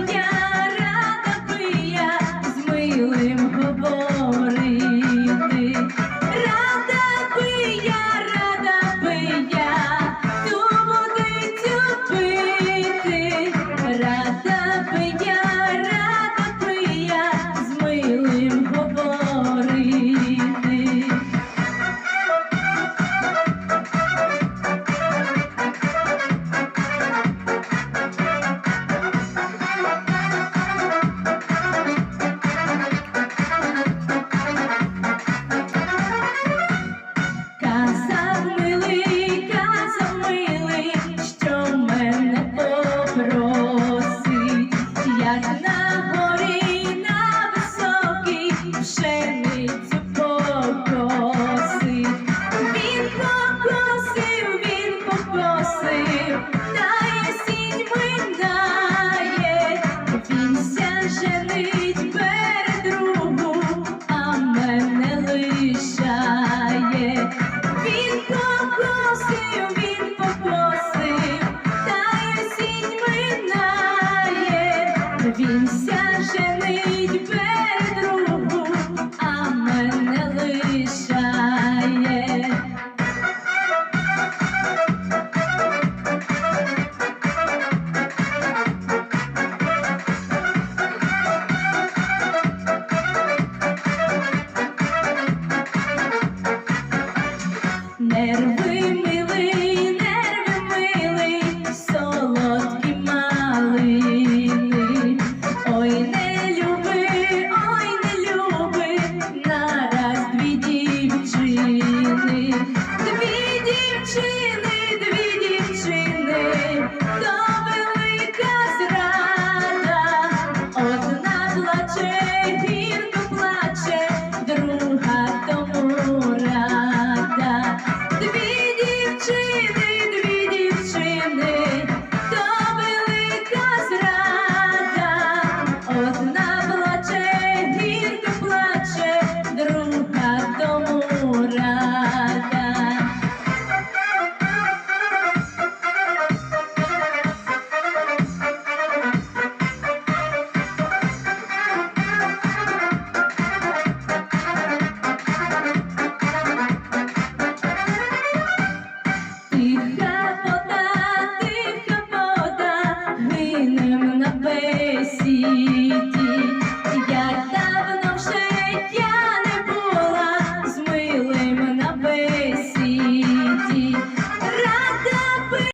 меня. love. Вівся женить Петру, а мене лишає. Не рви She You.